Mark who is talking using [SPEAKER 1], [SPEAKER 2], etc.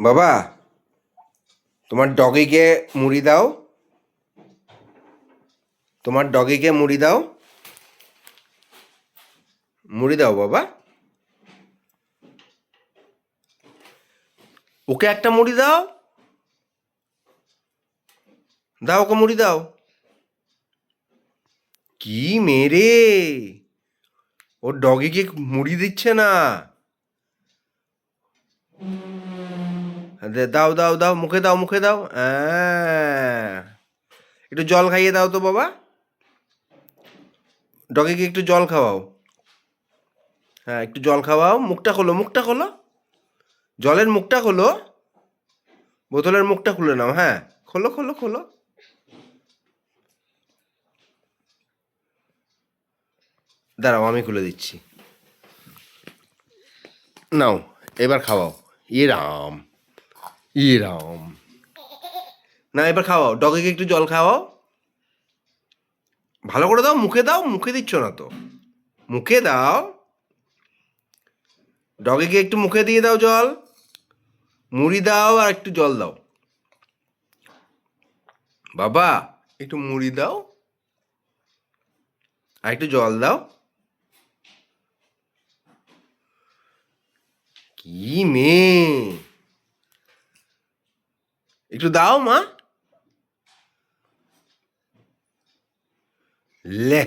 [SPEAKER 1] বাবা, তোমার ডগিকে মুড়ি দাও। তোমার ডগিকে মুড়ি দাও। মুড়ি দাও বাবা। ওকে একটা মুড়ি দাও। দাও ওকে মুড়ি দাও। কি মেরে? ওর ডগিকে মুড়ি দিচ্ছে না। দাও দাও দাও, মুখে দাও মুখে দাও। হ্যাঁ। একটু জল খাইয়ে দাও তো, বাবা। ডগিকে একটু জল খাওয়াও। হ্যাঁ একটু জল খাওয়াও। মুখটা খোলো মুখটা খোলো। জলের মুখটা খোলো। বোতলের মুখটা খুলে নাও হ্যাঁ। খোলো খোলো খোলো। দাঁড়াও, আমি খুলে দিচ্ছি। নাও, এবার খাওয়াও। ইয়ে রাম। ইয়ে রাম না, এবার খাওয়াও। ডগিকে একটু জল খাওয়াও। ভালো করে দাও, মুখে দাও, মুখে দিচ্ছ না তো। মুখে দাও। ডগিকে একটু মুখে দিয়ে দাও জল। মুড়ি দাও আর একটু জল দাও। বাবা, একটু মুড়ি দাও। আর একটু জল দাও। কি মেয়ে। একটু দাও মা লে